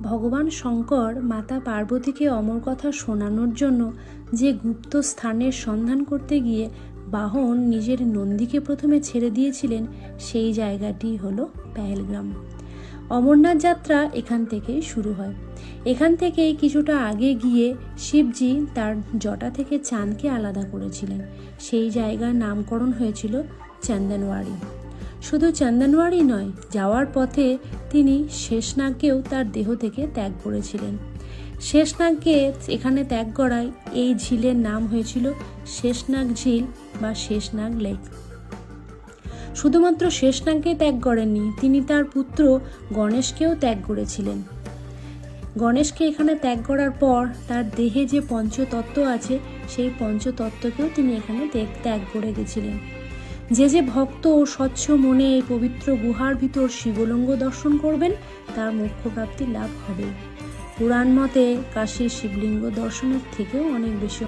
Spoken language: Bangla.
ভগবান শঙ্কর মাতা পার্বতীকে অমর কথা শোনানোর জন্য যে গুপ্ত স্থানের সন্ধান করতে গিয়ে বাহন নিজের নন্দীকে প্রথমে ছেড়ে দিয়েছিলেন, সেই জায়গাটি হলো পেহেলগ্রাম। অমরনাথ যাত্রা এখান থেকেই শুরু হয়। এখান থেকেই কিছুটা আগে গিয়ে শিবজি তার জটা থেকে চাঁদকে আলাদা করেছিলেন। সেই জায়গার নামকরণ হয়েছিল চন্দনওয়াড়ি। শুধু চন্দনওয়াড়ি নয়, যাওয়ার পথে তিনি শেষনাগকেও তার দেহ থেকে ত্যাগ করেছিলেন। শেষনাগকে এখানে ত্যাগ করায় এই ঝিলের নাম হয়েছিল শেষনাগ ঝিল বা শেষনাগ লেক। শুধুমাত্র শেষনাগকে ত্যাগ করেননি, তিনি তার পুত্র গণেশকেও ত্যাগ করেছিলেন। গণেশকে এখানে ত্যাগ করার পর তার দেহে যে পঞ্চতত্ত্ব আছে, সেই পঞ্চতত্ত্বকেও তিনি এখানে ত্যাগ- করে গেছিলেন। যে যে ভক্ত ও স্বচ্ছ মনে এই পবিত্র গুহার ভিতর শিবলিঙ্গ দর্শন করবেন, তার মুখ্য প্রাপ্তি লাভ হবে। পুরাণ মতে কাশীর শিবলিঙ্গ দর্শনের থেকেও অনেক বেশি